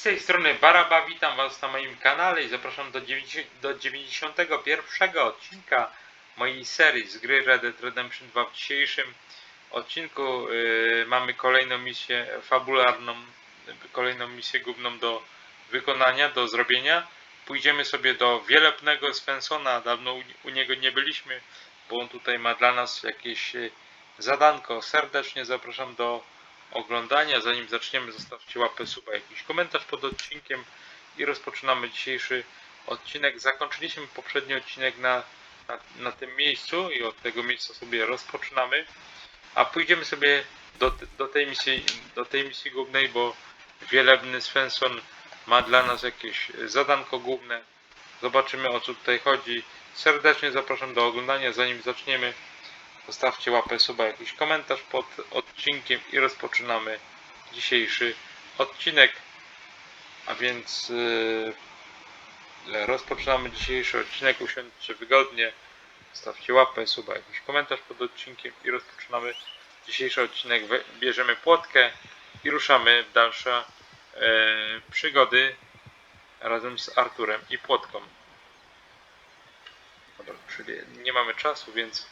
Z tej strony Baraba, witam Was na moim kanale i zapraszam do, 90, do 91 odcinka mojej serii z gry Red Dead Redemption 2. W dzisiejszym odcinku yy, mamy kolejną misję fabularną, kolejną misję główną do wykonania, do zrobienia. Pójdziemy sobie do wielebnego Svensona, dawno u, u niego nie byliśmy, bo on tutaj ma dla nas jakieś yy, zadanko. Serdecznie zapraszam do oglądania. Zanim zaczniemy, zostawcie łapę suba, jakiś komentarz pod odcinkiem i rozpoczynamy dzisiejszy odcinek. Zakończyliśmy poprzedni odcinek na, na, na tym miejscu i od tego miejsca sobie rozpoczynamy. A pójdziemy sobie do, do, tej, misji, do tej misji głównej, bo wielebny Svensson ma dla nas jakieś zadanko główne. Zobaczymy o co tutaj chodzi. Serdecznie zapraszam do oglądania. Zanim zaczniemy, Zostawcie łapę suba, jakiś komentarz pod odcinkiem i rozpoczynamy dzisiejszy odcinek. A więc yy, rozpoczynamy dzisiejszy odcinek. Usiądźcie wygodnie. Zostawcie łapę suba, jakiś komentarz pod odcinkiem i rozpoczynamy dzisiejszy odcinek. Bierzemy płotkę i ruszamy w dalsze yy, przygody razem z Arturem i płotką. Dobra, czyli nie mamy czasu, więc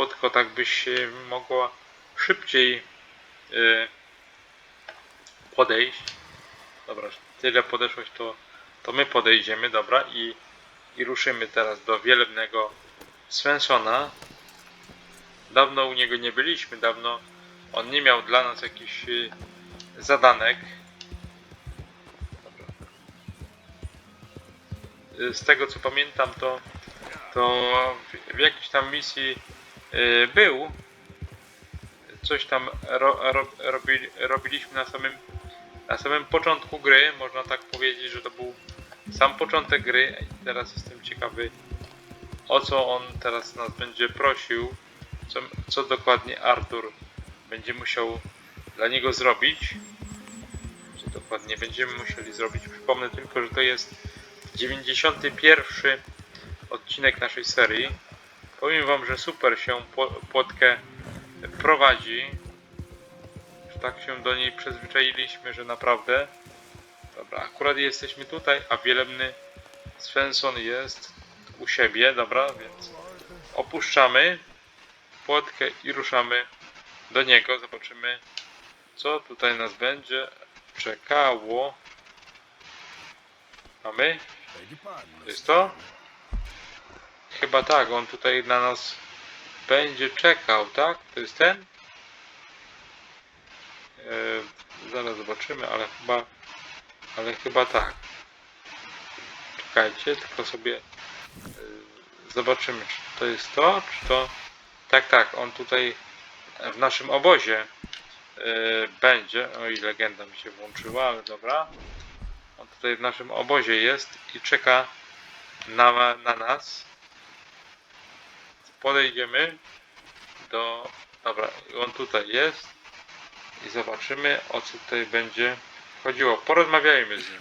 płotko tak byś mogła szybciej y, podejść. Dobra, tyle podeszłeś, to, to my podejdziemy, dobra, i, i ruszymy teraz do wielebnego Svensona. Dawno u niego nie byliśmy, dawno on nie miał dla nas jakichś y, zadanek. Y, Z tego co pamiętam, to, to w, w jakiejś tam misji był. Coś tam ro, ro, robili, robiliśmy na samym, na samym początku gry. Można tak powiedzieć, że to był sam początek gry. I teraz jestem ciekawy, o co on teraz nas będzie prosił. Co, co dokładnie Artur będzie musiał dla niego zrobić. Co dokładnie będziemy musieli zrobić. Przypomnę tylko, że to jest 91 odcinek naszej serii. Powiem wam, że super się pło- płotkę prowadzi. Że tak się do niej przyzwyczailiśmy, że naprawdę. Dobra, akurat jesteśmy tutaj, a wielebny Svensson jest u siebie, dobra, więc opuszczamy płotkę i ruszamy do niego. Zobaczymy, co tutaj nas będzie czekało. Mamy? To jest to? Chyba tak, on tutaj na nas będzie czekał, tak? To jest ten? Yy, zaraz zobaczymy, ale chyba, ale chyba tak. Czekajcie, tylko sobie yy, zobaczymy, czy to jest to, czy to... Tak, tak, on tutaj w naszym obozie yy, będzie, o i legenda mi się włączyła, ale dobra. On tutaj w naszym obozie jest i czeka na, na nas podejdziemy do. Dobra, on tutaj jest i zobaczymy o co tutaj będzie chodziło. Porozmawiajmy z nim.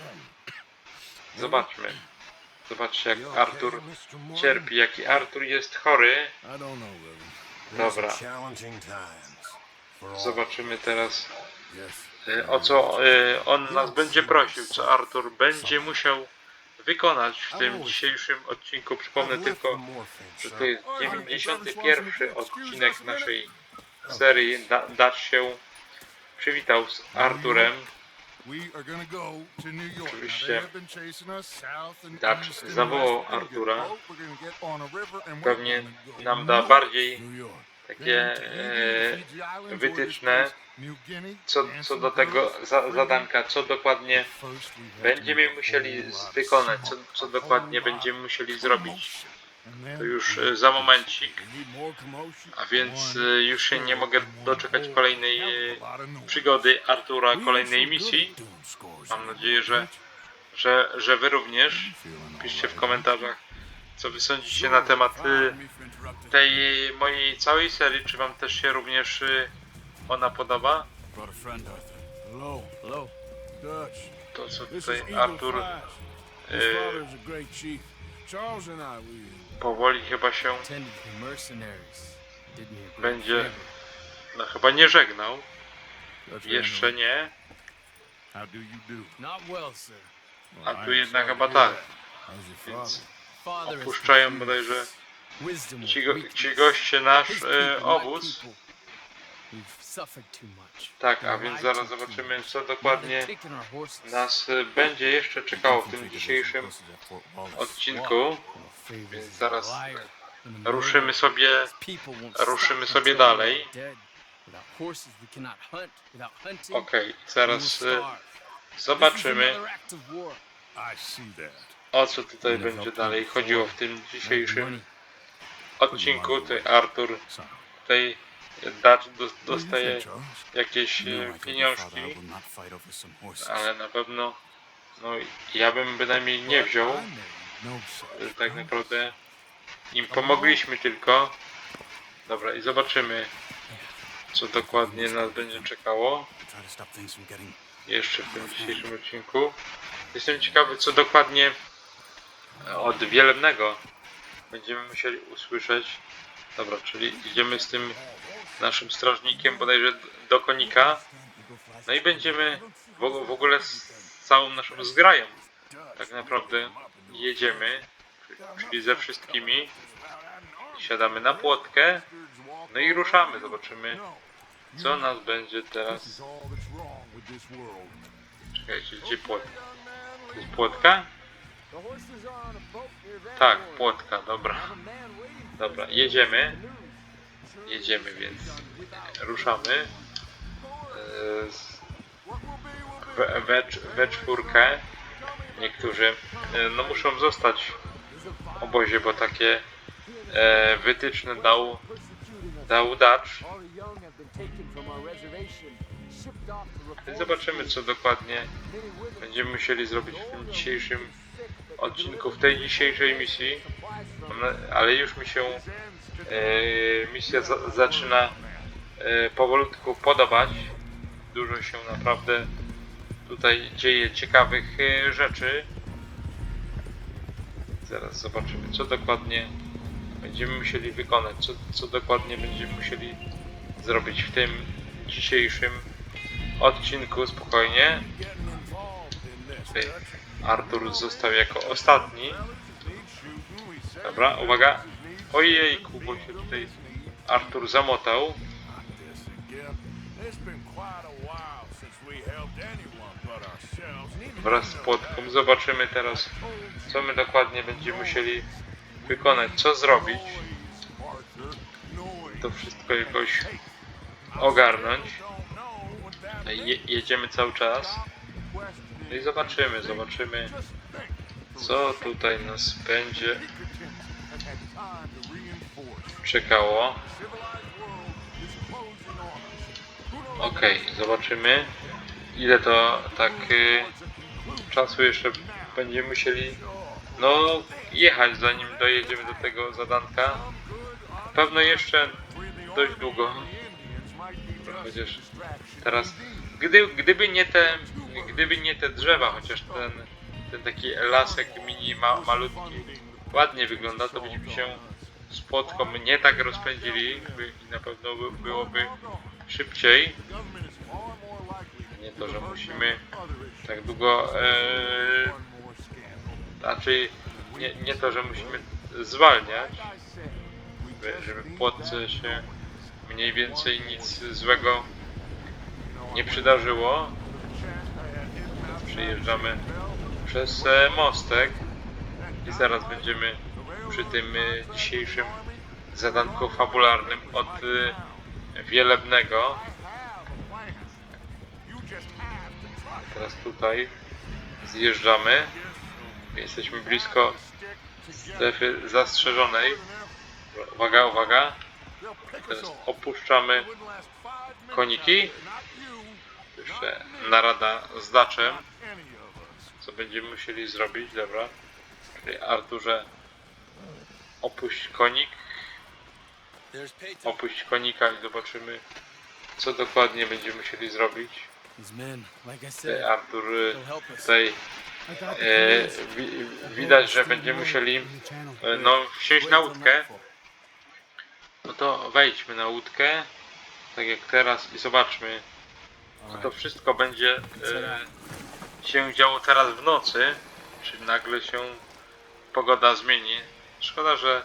Zobaczmy. Zobaczcie jak Artur cierpi, jaki Artur jest chory. Dobra. Zobaczymy teraz y, o co y, on nas będzie prosił, co Artur będzie musiał wykonać w tym dzisiejszym odcinku. Przypomnę tylko, że to jest 91 odcinek naszej serii. Da, Dacz się. Przywitał z Arturem. Oczywiście. Dacz zawołał Artura. Pewnie nam da bardziej takie e, wytyczne co, co do tego za, zadanka, co dokładnie będziemy musieli wykonać, co, co dokładnie będziemy musieli zrobić. To już e, za momencik, a więc e, już się nie mogę doczekać kolejnej e, przygody Artura, kolejnej misji. Mam nadzieję, że, że, że wy również. Piszcie w komentarzach, co wy sądzicie na temat tej mojej całej serii, czy wam też się również ona podoba? Brought a friend, Arthur. Hello. Hello. Dutch. To co tutaj Artur Flash. His father is a great chief. Charles and I, we powoli chyba się Tended to be mercenaries. Did me a great będzie, favor. no chyba nie żegnał, jeszcze nie. How do you do? Not well, sir. A tu jednak chyba tak. that. How's your Więc father? Father is opuszczają confused. bodajże Wisdom ci, go, weakness. ci goście nasz His e, people, my obóz. people. Tak, a więc zaraz zobaczymy co dokładnie nas e, będzie jeszcze czekało w tym dzisiejszym odcinku. Więc zaraz ruszymy sobie, ruszymy sobie dalej. Okej, zaraz e, zobaczymy o co tutaj będzie dalej chodziło w tym dzisiejszym odcinku. Tutaj Artur tutaj Do you dostaje jakieś e, pieniążki, ale na pewno no ja bym bynajmniej nie wziął. No Tak naprawdę im pomogliśmy tylko. Dobra i zobaczymy co dokładnie nas będzie czekało jeszcze w tym dzisiejszym odcinku. Jestem ciekawy co dokładnie od Wielebnego będziemy musieli usłyszeć. Dobra, czyli idziemy z tym naszym strażnikiem bodajże do konika. No i będziemy w, w ogóle z całą naszą zgrają tak naprawdę jedziemy, czyli ze wszystkimi. Siadamy na płotkę, no i ruszamy. Zobaczymy, co nas będzie teraz. Czekajcie, gdzie płotka? To jest płotka? Tak, płotka, dobra. Dobra, jedziemy. Jedziemy, więc ruszamy. E, We, we, czwórkę. Niektórzy e, no, muszą zostać w obozie, bo takie e, wytyczne dał, dał Dutch. Zobaczymy, co dokładnie będziemy musieli zrobić w tym dzisiejszym odcinku, w tej dzisiejszej misji. Ale już mi się e, misja za, zaczyna e, powolutku podobać. Dużo się naprawdę tutaj dzieje ciekawych e, rzeczy. Zaraz zobaczymy, co dokładnie będziemy musieli wykonać, co, co dokładnie będziemy musieli zrobić w tym dzisiejszym odcinku. Spokojnie. Artur został jako ostatni. Dobra, uwaga. Ojejku, bo się tutaj Artur zamotał. Wraz z płotką. Zobaczymy teraz, co my dokładnie będziemy musieli wykonać, co zrobić. To wszystko jakoś ogarnąć. Je, jedziemy cały czas. No i zobaczymy, zobaczymy, co tutaj nas będzie czekało. Okej, zobaczymy, ile to tak y, czasu jeszcze będziemy musieli no jechać zanim dojedziemy do tego zadanka. Pewno jeszcze dość długo. Chociaż teraz, gdy, gdyby nie te, gdyby nie te drzewa, chociaż ten, ten taki lasek mini ma, malutki ładnie wygląda, to byśmy się z płotką nie tak rozpędzili by, i na pewno by, byłoby szybciej. Nie to, że musimy tak długo, e, znaczy nie, nie to, że musimy zwalniać, by- żeby płotce się mniej więcej nic złego nie przydarzyło. Przejeżdżamy przez e, mostek i zaraz będziemy przy tym e, dzisiejszym zadanku fabularnym od e, Wielebnego. Teraz tutaj zjeżdżamy. Jesteśmy blisko strefy zastrzeżonej. Uwaga, uwaga. Teraz opuszczamy koniki. Jeszcze narada z Daczem. Co będziemy musieli zrobić, dobra. Arturze opuść konik. Opuść konika i zobaczymy co dokładnie będziemy musieli zrobić. Artur tutaj e, wi, widać, że będziemy musieli e, no, wsiąść na łódkę. No to wejdźmy na łódkę, tak jak teraz i zobaczmy, co to wszystko będzie e, się działo teraz w nocy, czy nagle się pogoda zmieni. Szkoda, że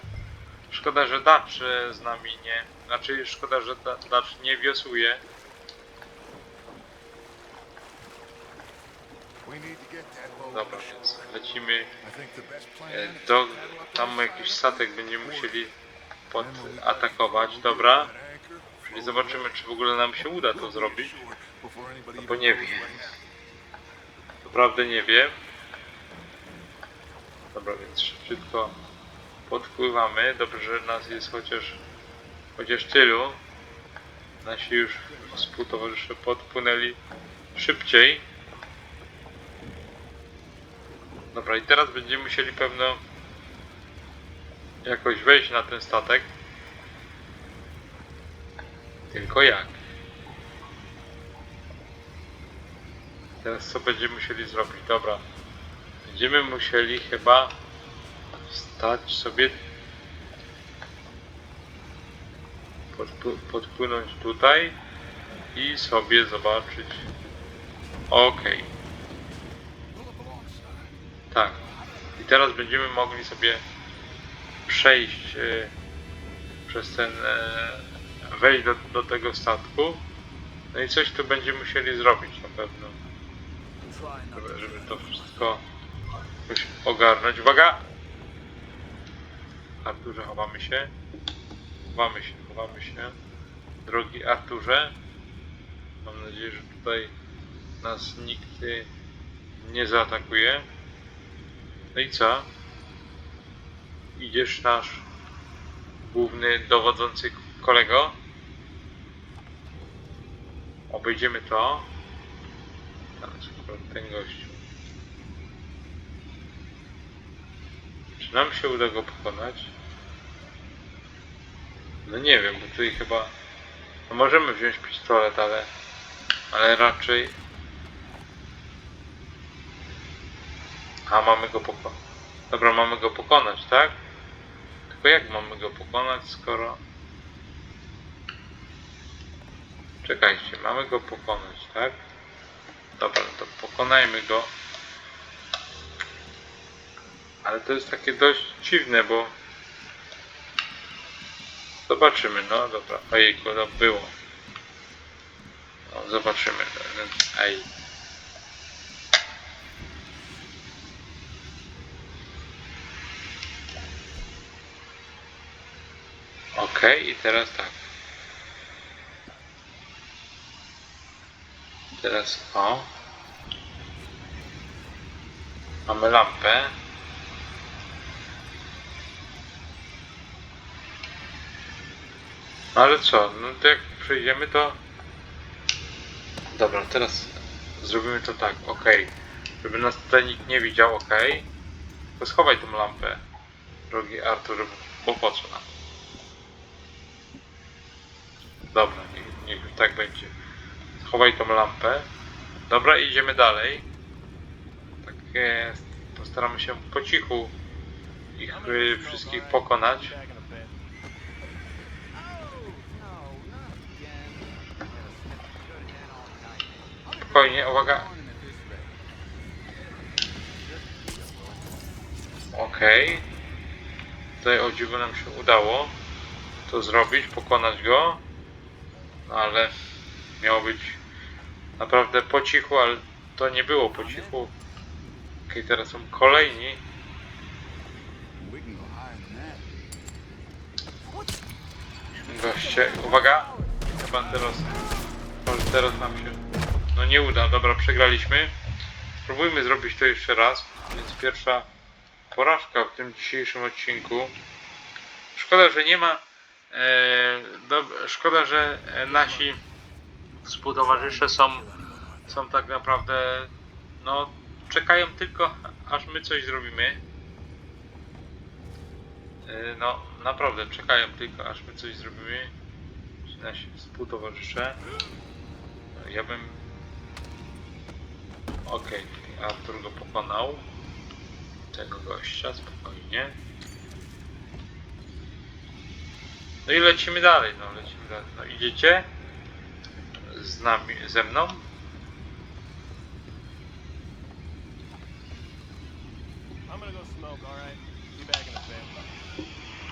szkoda, że Dacz e, z nami nie, znaczy szkoda, że Da- Dacz nie wiosłuje. Dobra, więc lecimy e, do, tam jakiś statek będziemy musieli podatakować, dobra? Czyli zobaczymy, czy w ogóle nam się uda to zrobić. No bo nie wiem. Naprawdę nie wiem. Dobra, więc szybciutko podpływamy. Dobrze, że nas jest chociaż chociaż tylu. Nasi już współtowarzysze podpłynęli szybciej. Dobra, i teraz będziemy musieli pewno jakoś wejść na ten statek. Tylko jak? Teraz co będziemy musieli zrobić? Dobra. Będziemy musieli chyba stać sobie podpł- podpłynąć tutaj i sobie zobaczyć. Okej. Tak. I teraz będziemy mogli sobie przejść e, przez ten e, wejść do, do tego statku. No i coś tu będziemy musieli zrobić na pewno żeby, żeby to wszystko jakoś ogarnąć. Uwaga! Arturze, chowamy się. Chowamy się, chowamy się. Drogi Arturze, mam nadzieję, że tutaj nas nikt nie zaatakuje. No i co? Idziesz nasz główny dowodzący kolego. Obejdziemy to. Teraz ten gościu. Czy nam się uda go pokonać? No nie wiem, bo tutaj chyba... No możemy wziąć pistolet, ale... Ale raczej... A, mamy go pokonać. Dobra, mamy go pokonać, tak? Tylko jak mamy go pokonać, skoro... Czekajcie, mamy go pokonać, tak? Dobra, no to pokonajmy go. Ale to jest takie dość dziwne, bo... Zobaczymy, no dobra. Ojejku, no było. No, zobaczymy. Ej. Okej, i teraz tak. Teraz o. Mamy lampę. Ale co? No to jak przejdziemy to... Dobra, teraz zrobimy to tak, ok. Żeby nas tutaj nikt nie widział, ok. To schowaj tą lampę, drogi Artur, bo po co nam? Dobra, niech, niech tak będzie. Schowaj tą lampę. Dobra, idziemy dalej. Tak jest. Postaramy się po cichu ich y, wszystkich pokonać. Spokojnie, uwaga. Okej. Tutaj o dziwo nam się udało to zrobić, pokonać go. No ale miało być naprawdę po cichu, ale to nie było po cichu. Okej, teraz są kolejni. Goście, uwaga! Może teraz nam się, no nie uda, dobra, przegraliśmy. Spróbujmy zrobić to jeszcze raz, więc pierwsza porażka w tym dzisiejszym odcinku. Szkoda, że nie ma, e, do, szkoda, że nasi współtowarzysze są, są tak naprawdę, no, czekają tylko, aż my coś zrobimy. E, No, naprawdę czekają tylko, aż my coś zrobimy. Nasi współtowarzysze. Ja bym. Okej, Artur go pokonał. Tego gościa, spokojnie. No i lecimy dalej, no lecimy dalej. No idziecie z nami, ze mną?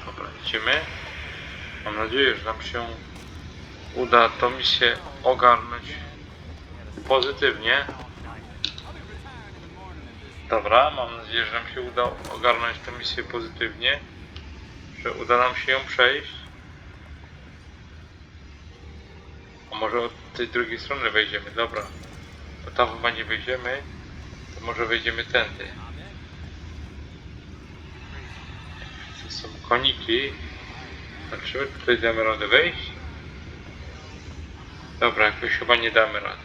Dobra, idziemy. Mam nadzieję, że nam się uda tą misję ogarnąć pozytywnie. Dobra, mam nadzieję, że nam się uda ogarnąć tę misję pozytywnie. Że uda nam się ją przejść. A może od tej drugiej strony wejdziemy, dobra. Bo tam chyba nie wejdziemy. To może wejdziemy tędy. To są koniki. Zobaczymy, tutaj damy radę wejść. Dobra, jakoś chyba nie damy rady.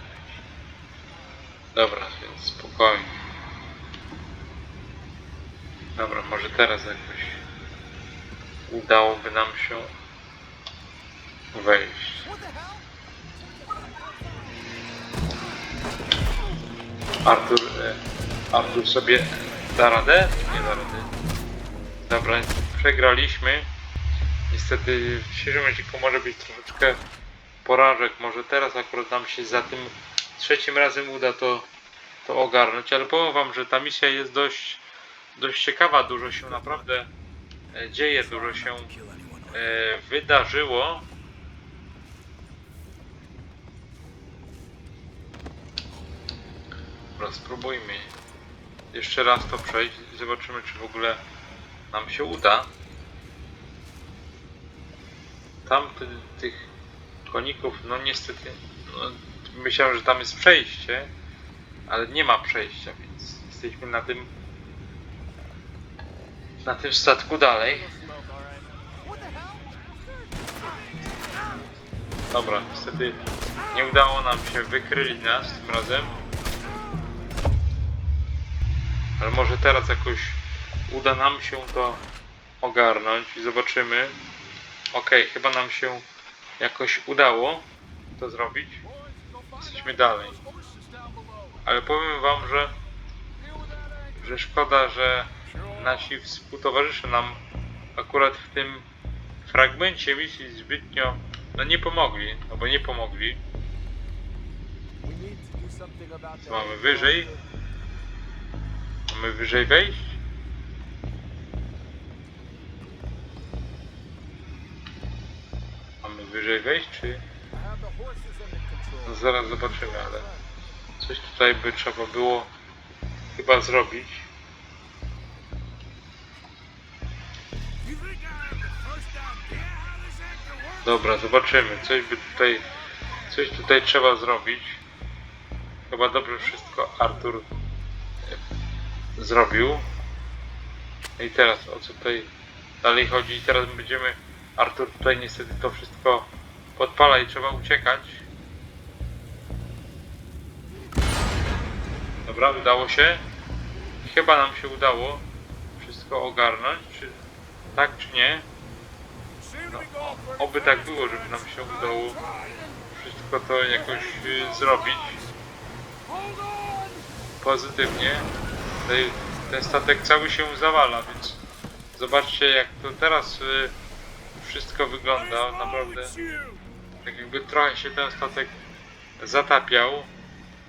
Dobra, więc spokojnie. Dobra, może teraz jakoś udałoby nam się wejść. Artur, e, Artur sobie da radę? Nie da rady. Dobra, przegraliśmy. Niestety w dzisiejszym może być troszeczkę porażek. Może teraz akurat nam się za tym trzecim razem uda to, to ogarnąć, ale powiem wam, że ta misja jest dość, dość ciekawa. Dużo się naprawdę e, dzieje, dużo się e, wydarzyło. Dobra, spróbujmy jeszcze raz to przejść i zobaczymy, czy w ogóle nam się uda. Tam ty, tych koników, no niestety, no, myślałem, że tam jest przejście, ale nie ma przejścia, więc jesteśmy na tym na tym statku dalej. Dobra, niestety nie udało nam się, wykryli nas tym razem. Ale może teraz jakoś uda nam się to ogarnąć i zobaczymy. Okej, chyba nam się jakoś udało to zrobić. Jesteśmy dalej. Ale powiem wam, że, że szkoda, że nasi współtowarzysze nam akurat w tym fragmencie misji zbytnio no nie pomogli, no bo nie pomogli. Co mamy wyżej? Mamy wyżej wejść? Mamy wyżej wejść, czy... No zaraz zobaczymy, ale coś tutaj by trzeba było chyba zrobić. Dobra, zobaczymy. Coś by tutaj... Coś tutaj trzeba zrobić. Chyba dobrze wszystko Artur e, zrobił. I teraz o co tutaj dalej chodzi? I teraz będziemy... Artur tutaj niestety to wszystko podpala i trzeba uciekać. Dobra, udało się. Chyba nam się udało wszystko ogarnąć. Czy tak, czy nie? No, oby tak było, żeby nam się udało wszystko to jakoś y, zrobić pozytywnie. Ten statek cały się zawala, więc zobaczcie jak to teraz y, wszystko wygląda. Naprawdę tak jakby trochę się ten statek zatapiał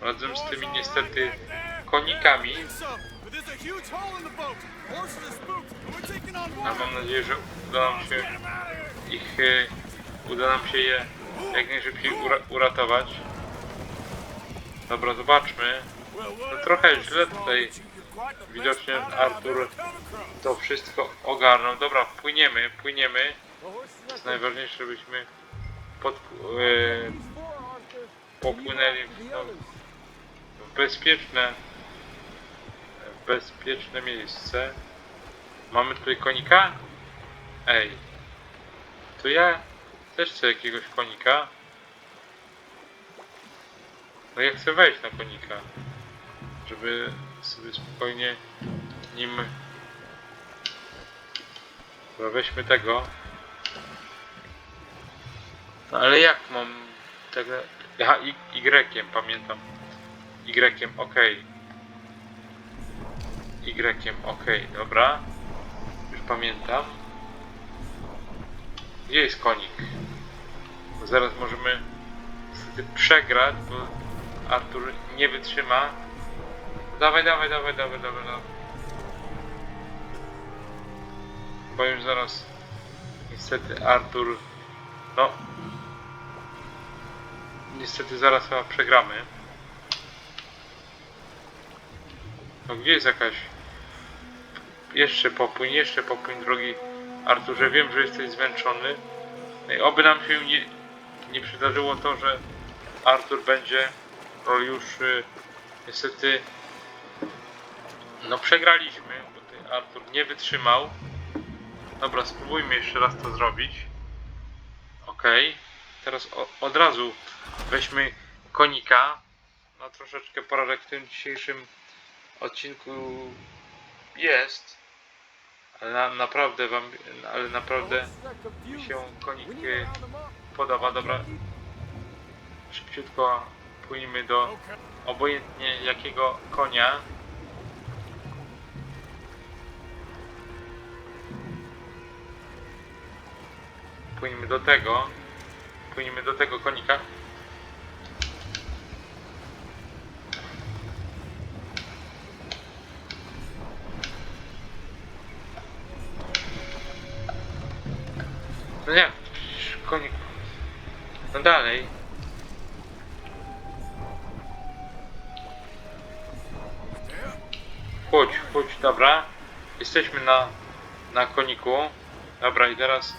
razem z tymi niestety konikami. A mam nadzieję, że uda nam się ich, y, uda nam się je jak najszybciej ura uratować. Dobra, zobaczmy. No trochę źle tutaj widocznie Artur to wszystko ogarnął. Dobra, płyniemy, płyniemy. Jest najważniejsze, żebyśmy pod, e, popłynęli w, no, w bezpieczne bezpieczne miejsce. Mamy tutaj konika? Ej. To ja też chcę jakiegoś konika. No ja chcę wejść na konika. Żeby sobie spokojnie nim Dobra, weźmy tego. No ale jak mam tego... Aha, Y, y pamiętam. Y, ok. Y, ok, dobra. Już pamiętam. Gdzie jest konik? Bo zaraz możemy niestety przegrać, bo Artur nie wytrzyma. Dawaj, dawaj, dawaj, dawaj, dawaj, dawaj. chyba już zaraz niestety Artur no niestety zaraz chyba przegramy. No gdzie jest jakaś jeszcze popłyń, jeszcze popłyń drogi Arturze, wiem, że jesteś zmęczony. Oby nam się nie, nie przydarzyło to, że Artur będzie no już y, niestety no przegraliśmy, bo ty Artur nie wytrzymał. Dobra, spróbujmy jeszcze raz to zrobić. Ok. Teraz o, od razu weźmy konika. No troszeczkę porażek w tym dzisiejszym odcinku jest. Ale na, naprawdę wam, ale naprawdę mi się konik y, podoba. Dobra, szybciutko płyniemy do obojętnie jakiego konia. Płyniemy do tego. Płyniemy do tego konika. Dalej. Chodź, chodź, dobra. Jesteśmy na, na koniku. Dobra, i teraz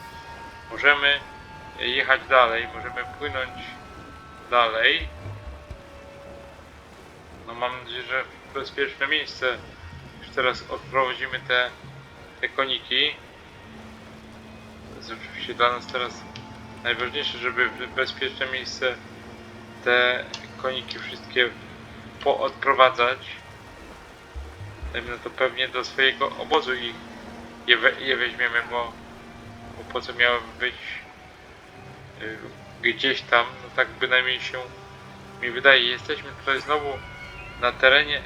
możemy jechać dalej. Możemy płynąć dalej. No mam nadzieję, że w bezpieczne miejsce. Już teraz odprowadzimy te, te koniki. To jest oczywiście dla nas teraz najważniejsze, żeby w bezpieczne miejsce te koniki wszystkie poodprowadzać. Na to pewnie do swojego obozu i je, we, je weźmiemy, bo, bo po co miały być y, gdzieś tam, no tak bynajmniej się mi wydaje. Jesteśmy tutaj znowu na terenie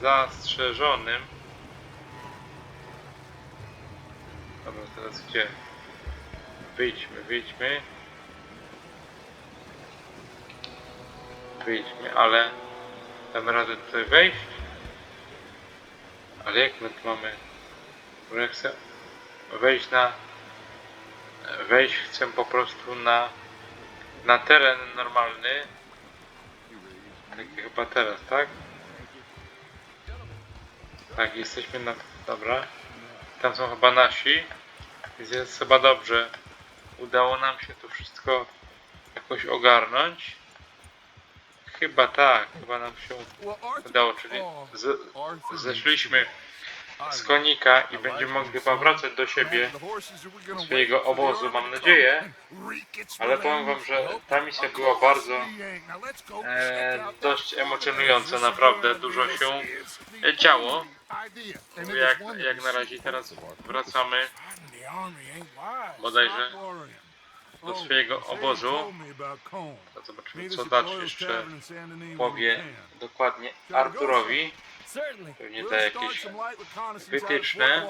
zastrzeżonym. Dobra, teraz gdzie? Wyjdźmy, wyjdźmy. Wyjdźmy, ale damy radę tutaj wejść. Ale jak my tu mamy? Chcę wejść na... Wejść chcę po prostu na... Na teren normalny. Tak chyba teraz, tak? Tak, jesteśmy na... Dobra. Tam są chyba nasi. Więc jest chyba dobrze. Udało nam się to wszystko jakoś ogarnąć. Chyba tak, chyba nam się udało, czyli z, zeszliśmy z konika i będziemy mogli chyba wracać do siebie, swojego obozu, mam nadzieję. Ale powiem wam, że ta misja była bardzo e, dość emocjonująca, naprawdę dużo się działo. Jak, jak na razie teraz wracamy bodajże do swojego obozu. To zobaczymy co dalsze jeszcze powie dokładnie Arturowi. Pewnie te jakieś wytyczne.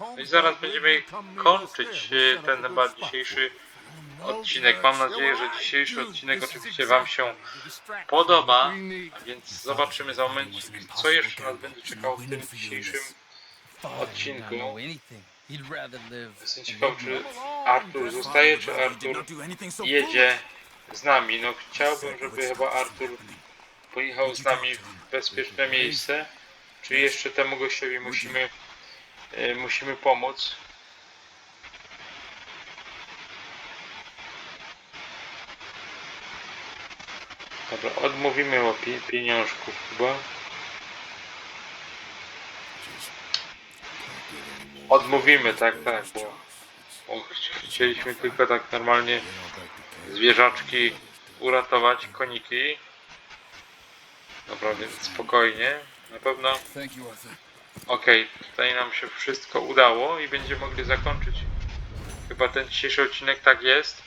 No i zaraz będziemy kończyć ten chyba dzisiejszy odcinek. Mam nadzieję, że dzisiejszy odcinek oczywiście Wam się podoba, a więc zobaczymy za moment, co jeszcze nas będzie czekało w tym dzisiejszym odcinku. Jestem ciekaw, czy Artur zostaje, czy Artur jedzie z nami. No chciałbym, żeby chyba Artur pojechał z nami w bezpieczne miejsce. Czy jeszcze temu gościowi musimy, e, musimy pomóc? Dobra, odmówimy o pi pieniążków chyba. Odmówimy, tak, tak, bo, bo ch- chcieliśmy tylko tak normalnie zwierzaczki uratować, koniki. Dobra, więc spokojnie. Na pewno. Okej, tutaj nam się wszystko udało i będziemy mogli zakończyć chyba ten dzisiejszy odcinek, tak jest.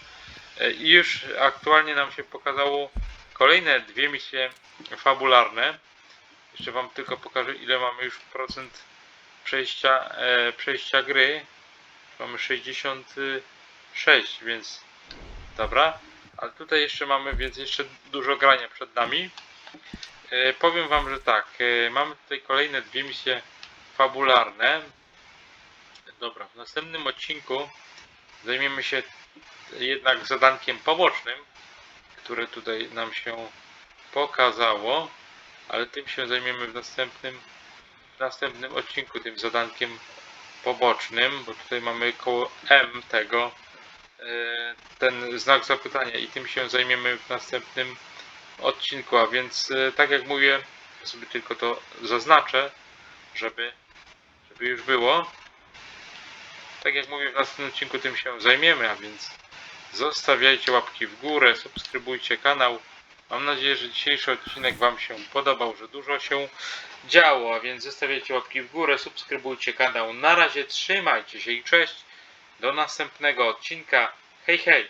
E, I już aktualnie nam się pokazało kolejne dwie misje fabularne. Jeszcze Wam tylko pokażę ile mamy już procent przejścia, e, przejścia gry. Mamy 66, więc dobra. Ale tutaj jeszcze mamy, więc jeszcze dużo grania przed nami. E, powiem Wam, że tak, e, mamy tutaj kolejne dwie misje fabularne. Dobra, w następnym odcinku zajmiemy się jednak zadankiem pobocznym, które tutaj nam się pokazało, ale tym się zajmiemy w następnym, w następnym odcinku, tym zadankiem pobocznym, bo tutaj mamy koło M tego e, ten znak zapytania i tym się zajmiemy w następnym odcinku, a więc e, tak jak mówię, sobie tylko to zaznaczę, żeby, żeby już było. Tak jak mówię, w następnym odcinku tym się zajmiemy, a więc zostawiajcie łapki w górę, subskrybujcie kanał. Mam nadzieję, że dzisiejszy odcinek Wam się podobał, że dużo się działo, a więc zostawiajcie łapki w górę, subskrybujcie kanał. Na razie trzymajcie się i cześć. Do następnego odcinka. Hej, hej!